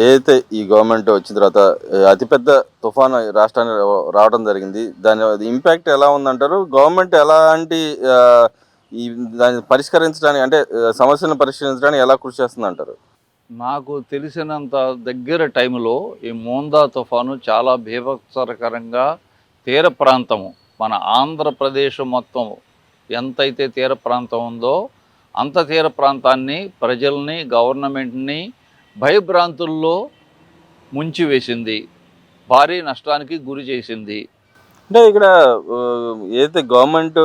ఏదైతే ఈ గవర్నమెంట్ వచ్చిన తర్వాత అతిపెద్ద తుఫాను రాష్ట్రానికి రావడం జరిగింది. దాని ఇంపాక్ట్ ఎలా ఉందంటారు? గవర్నమెంట్ ఎలాంటి ఈ దాన్ని పరిష్కరించడానికి అంటే సమస్యను సమస్యలను పరిష్కరించడానికి ఎలా కృషి చేస్తుంది అంటారు నాకు తెలిసినంత దగ్గర టైంలో ఈ మోందా తుఫాను చాలా భీభత్సరకరంగా తీర ప్రాంతము మన ఆంధ్రప్రదేశ్ మొత్తం ఎంతైతే తీర ప్రాంతం ఉందో అంత తీర ప్రాంతాన్ని ప్రజల్ని గవర్నమెంట్ని భయభ్రాంతుల్లో ముంచివేసింది భారీ నష్టానికి గురి చేసింది. అంటే ఇక్కడ ఏదైతే గవర్నమెంట్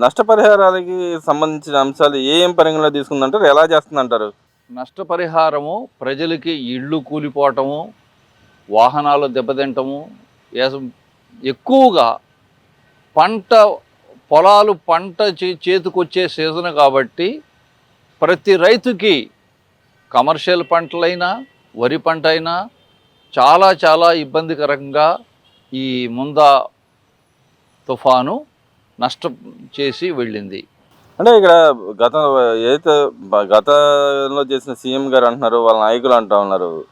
నష్టపరిహారాలకి సంబంధించిన అంశాలు ఏం పరిగణలో తీసుకుందంటారు? ఎలా చేస్తుందంటారు? నష్టపరిహారము ప్రజలకి ఇళ్ళు కూలిపోవటము వాహనాలు దెబ్బతింటము ఎక్కువగా పంట పొలాలు పంట చే- చేతికొచ్చే సీజన్ కాబట్టి ప్రతి రైతుకి కమర్షియల్ పంటలైనా వరి పంట అయినా చాలా చాలా ఇబ్బందికరంగా ఈ ముందా తుఫాను నష్టం చేసి వెళ్ళింది. అంటే ఇక్కడ గత ఏదైతే గతంలో చేసిన సీఎం గారు అంటున్నారు వాళ్ళ నాయకులు అంటూ ఉన్నారు.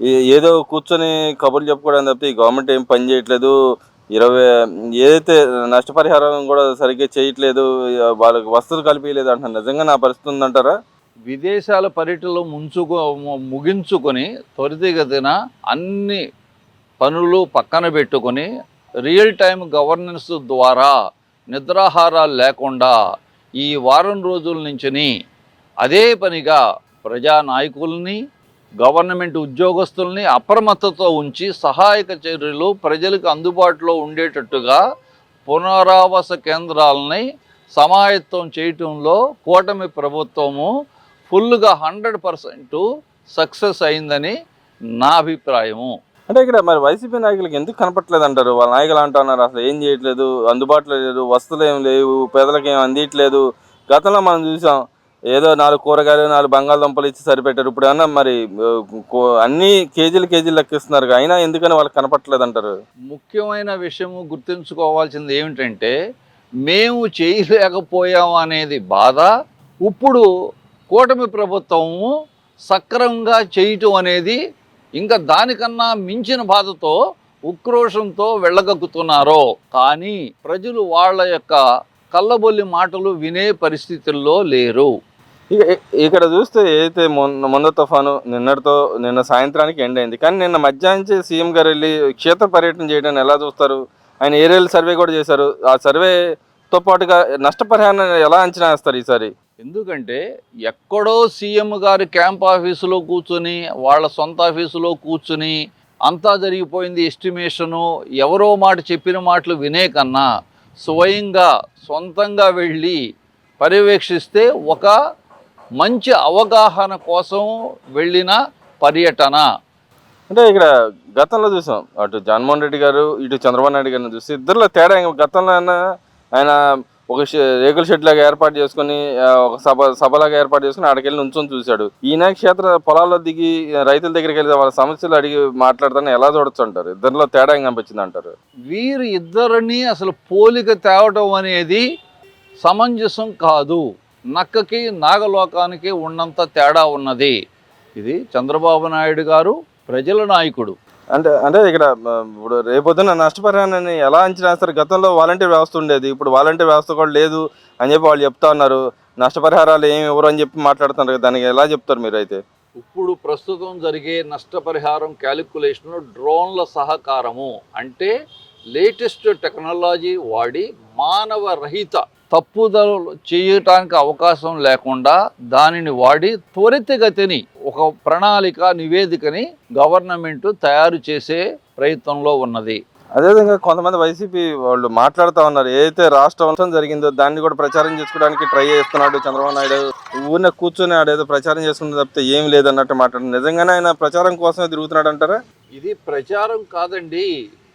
ఈ- ఏదో కూర్చొని కబుర్లు చెప్పుకోవడం తప్పితే ఈ గవర్నమెంట్ ఏం పని చేయట్లేదు. ఇరవై ఏదైతే నష్టపరిహారం కూడా సరిగ్గా చేయట్లేదు వాళ్ళకి వస్తువులు కల్పించలేదు అంటున్నారు. నిజంగా నా పరిస్థితి ఉందంటారా? విదేశాల పర్యటనలో ముంచుకు ము- ముగించుకొని త్వరితగతిన అన్ని పనులు పక్కన పెట్టుకొని రియల్ టైం గవర్నెన్స్ ద్వారా నిద్రాహారాలు లేకుండా ఈ వారం రోజుల నుంచిని అదే పనిగా ప్రజా నాయకుల్ని గవర్నమెంట్ ఉద్యోగస్తుల్ని అప్రమత్తతో ఉంచి సహాయక చర్యలు ప్రజలకు అందుబాటులో ఉండేటట్టుగా పునరావాస కేంద్రాలని సమాయత్తం చేయటంలో కూటమి ప్రభుత్వము ఫుల్గా హండ్రెడ్ పర్సెంట్ సక్సెస్ అయిందని నా అభిప్రాయము. అంటే ఇక్కడ మరి వైసీపీ నాయకులకి ఎందుకు కనపట్లేదు అంటారు? వాళ్ళ నాయకులు అంటున్నారు అసలు ఏం చేయట్లేదు అందుబాటులో లేదు వస్తువులు ఏం లేవు పేదలకు ఏం అందియట్లేదు. గతంలో మనం చూసాం ఏదో నాలుగు కూరగాయలు నాలుగు బంగాళదుంపలు ఇచ్చి సరిపెట్టారు. ఇప్పుడు అన్నా మరి అన్ని కేజీలు కేజీలు లెక్కిస్తున్నారు అయినా ఎందుకని వాళ్ళకి కనపట్లేదు అంటారు? ముఖ్యమైన విషయము గుర్తుంచుకోవాల్సింది ఏమిటంటే మేము చేయలేకపోయాం అనేది బాధ. ఇప్పుడు కూటమి ప్రభుత్వము సక్రమంగా చేయటం అనేది ఇంకా దానికన్నా మించిన బాధతో ఉక్రోషంతో వెళ్ళగక్కుతున్నారో. కానీ ప్రజలు వాళ్ళ యొక్క కళ్ళబొల్లి మాటలు వినే పరిస్థితుల్లో లేరు. ఇక ఇక్కడ చూస్తే ఏదైతే మొన్న మొన్న తుఫాను నిన్నటితో నిన్న సాయంత్రానికి ఎండ్ అయింది. కానీ నిన్న మధ్యాహ్నం సీఎం గారు వెళ్ళి క్షేత్ర పర్యటన చేయడాన్ని ఎలా చూస్తారు? ఆయన ఏరియల్ సర్వే కూడా చేశారు. ఆ సర్వేతో పాటుగా నష్టపరిహారాన్ని ఎలా అంచనా వేస్తారు ఈసారి? ఎందుకంటే ఎక్కడో సీఎం గారి క్యాంప్ ఆఫీసులో కూర్చొని వాళ్ళ సొంత ఆఫీసులో కూర్చుని అంతా జరిగిపోయింది ఎస్టిమేషను. ఎవరో మాట చెప్పిన మాటలు వినే కన్నా స్వయంగా సొంతంగా వెళ్ళి పర్యవేక్షిస్తే ఒక మంచి అవగాహన కోసం వెళ్ళిన పర్యటన. అంటే ఇక్కడ గతంలో చూసాం అటు జగన్మోహన్ రెడ్డి గారు ఇటు చంద్రబాబు నాయుడు గారిని చూసి ఇద్దరిలో తేడా గతంలో ఆయన ఆయన ఒక రేకుల షెడ్ లాగా ఏర్పాటు చేసుకుని ఒక సభ సభలాగా ఏర్పాటు చేసుకుని ఆడికి నుంచొని చూశాడు. ఈయన క్షేత్ర పొలాల్లో దిగి రైతుల దగ్గరికి వెళ్ళి వాళ్ళ సమస్యలు అడిగి మాట్లాడతాను ఎలా చూడొచ్చు అంటారు? ఇద్దరిలో తేడా కనిపించింది అంటారు? వీరు ఇద్దరిని అసలు పోలిక తేవటం అనేది సమంజసం కాదు. నక్కకి నాగలోకానికి ఉన్నంత తేడా ఉన్నది. ఇది చంద్రబాబు నాయుడు గారు ప్రజల నాయకుడు. అంటే అంటే ఇక్కడ ఇప్పుడు రేపొద్దున నష్టపరిహారాన్ని ఎలా అంచనా వేస్తారు? గతంలో వాలంటీర్ వ్యవస్థ ఉండేది ఇప్పుడు వాలంటీర్ వ్యవస్థ కూడా లేదు అని చెప్పి వాళ్ళు చెప్తా ఉన్నారు. నష్టపరిహారాలు ఏమి ఇవ్వరు అని చెప్పి మాట్లాడుతున్నారు దానికి ఎలా చెప్తారు మీరు అయితే ఇప్పుడు ప్రస్తుతం జరిగే నష్టపరిహారం క్యాలిక్యులేషన్ డ్రోన్ల సహకారము అంటే లేటెస్ట్ టెక్నాలజీ వాడి మానవ రహిత తప్పుదలు చేయటానికి అవకాశం లేకుండా దానిని వాడి త్వరితగతిని ఒక ప్రణాళిక నివేదికని గవర్నమెంట్ తయారు చేసే ప్రయత్నంలో ఉన్నది. అదేవిధంగా కొంతమంది వైసీపీ వాళ్ళు మాట్లాడుతూ ఉన్నారు. ఏదైతే రాష్ట్ర వంశం జరిగిందో దాన్ని కూడా ప్రచారం చేసుకోవడానికి ట్రై చేస్తున్నాడు చంద్రబాబు నాయుడు. ఊరినే కూర్చొని ఆడేదో ప్రచారం చేసుకున్న తప్పితే ఏం లేదన్నట్టు మాట్లాడు నిజంగానే ఆయన ప్రచారం కోసమే తిరుగుతున్నాడు అంటారా ఇది ప్రచారం కాదండి.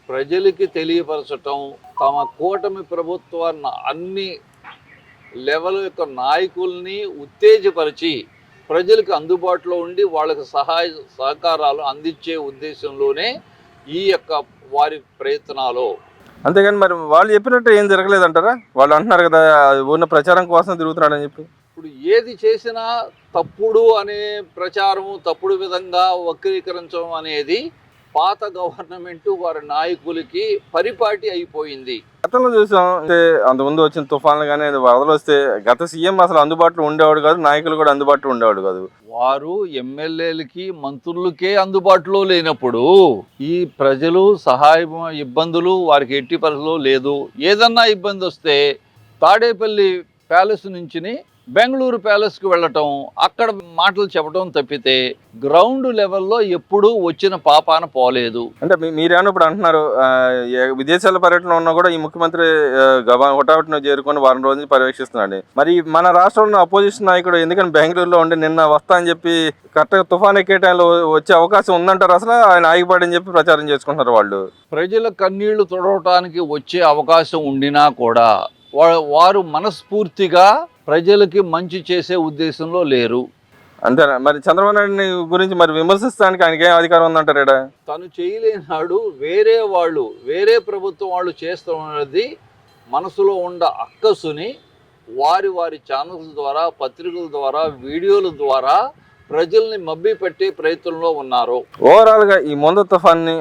ప్రజలకి తెలియపరచటం తమ కూటమి ప్రభుత్వాన్ని అన్ని లెవెల్ యొక్క నాయకుల్ని ఉత్తేజపరిచి ప్రజలకు అందుబాటులో ఉండి వాళ్ళకి సహాయ సహకారాలు అందించే ఉద్దేశంలోనే ఈ యొక్క వారి ప్రయత్నాలు. అంతేగాని మరి వాళ్ళు చెప్పినట్టు ఏం జరగలేదంటారా? వాళ్ళు అంటున్నారు కదా ఉన్న ప్రచారం కోసం తిరుగుతున్నాడు అని చెప్పి. ఇప్పుడు ఏది చేసినా తప్పుడు అనే ప్రచారము తప్పుడు విధంగా వక్రీకరించడం అనేది పాత గవర్నమెంట్ వారి నాయకులకి పరిపాటి అయిపోయింది. గతంలో చూసాం అంటే అంతకుముందు వచ్చిన తుఫాన్లు కానీ వరదలు వస్తే గత సీఎం అసలు అందుబాటులో ఉండేవాడు కాదు నాయకులు కూడా అందుబాటులో ఉండేవాడు కాదు. వారు ఎమ్మెల్యేలకి మంత్రులకే అందుబాటులో లేనప్పుడు ఈ ప్రజలు సహాయం ఇబ్బందులు వారికి ఎట్టి పరిస్థితుల్లో లేదు. ఏదన్నా ఇబ్బంది వస్తే తాడేపల్లి ప్యాలెస్ నుంచి బెంగళూరు ప్యాలెస్కి వెళ్ళటం అక్కడ మాటలు చెప్పడం తప్పితే గ్రౌండ్ లెవెల్లో ఎప్పుడూ వచ్చిన పాపాన పోలేదు. అంటే మీరేమో ఇప్పుడు అంటున్నారు విదేశాల పర్యటన ఉన్నా కూడా ఈ ముఖ్యమంత్రి హుటాహుటిన చేరుకొని వారం రోజులు పర్యవేక్షిస్తున్నాడు మరి మన రాష్ట్రంలో అపోజిషన్ నాయకుడు ఎందుకని బెంగళూరులో ఉండి నిన్న వస్తా అని చెప్పి కరెక్ట్గా తుఫాన్ ఎక్కే టైంలో వచ్చే అవకాశం ఉందంటారు అసలు? ఆయన ఆగిపోయాడని చెప్పి ప్రచారం చేసుకుంటున్నారు వాళ్ళు. ప్రజల కన్నీళ్ళు తుడవటానికి వచ్చే అవకాశం ఉండినా కూడా వారు మనస్ఫూర్తిగా ప్రజలకి మంచి చేసే ఉద్దేశంలో లేరు అంతేనా మరి చంద్రబాబు నాయుడిని గురించి మరి విమర్శించడానికి ఆయనకి ఏం అధికారం ఉందంటారు? తను చేయలేనాడు వేరే వాళ్ళు వేరే ప్రభుత్వం వాళ్ళు చేస్తున్నది మనసులో ఉన్న అక్కసుని వారి వారి ఛానల్స్ ద్వారా పత్రికల ద్వారా వీడియోల ద్వారా ప్రజల్ని మభ్య పెట్టే ప్రయత్నంలో ఉన్నారు. ఓవరాల్గా ఈ ముందు తుఫాన్ని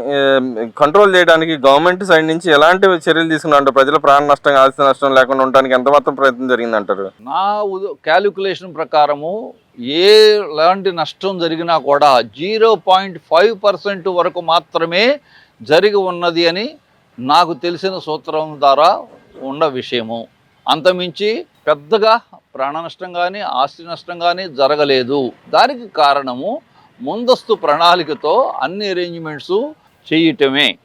కంట్రోల్ చేయడానికి గవర్నమెంట్ సైడ్ నుంచి ఎలాంటి చర్యలు తీసుకున్నారు ప్రజల ప్రాణ నష్టం ఆస్తి నష్టం లేకుండా ఉండడానికి ఎంత మాత్రం ప్రయత్నం జరిగిందంటారు? నా క్యాలిక్యులేషన్ ప్రకారము ఏ లాంటి నష్టం జరిగినా కూడా జీరో పాయింట్ ఫైవ్ పర్సెంట్ వరకు మాత్రమే జరిగి ఉన్నది అని నాకు తెలిసిన సూత్రం ద్వారా ఉన్న విషయము. అంతమించి పెద్దగా ప్రాణ నష్టం కానీ ఆస్తి నష్టం కానీ జరగలేదు. దానికి కారణము ముందస్తు ప్రణాళికతో అన్ని అరేంజ్మెంట్స్ చేయటమే.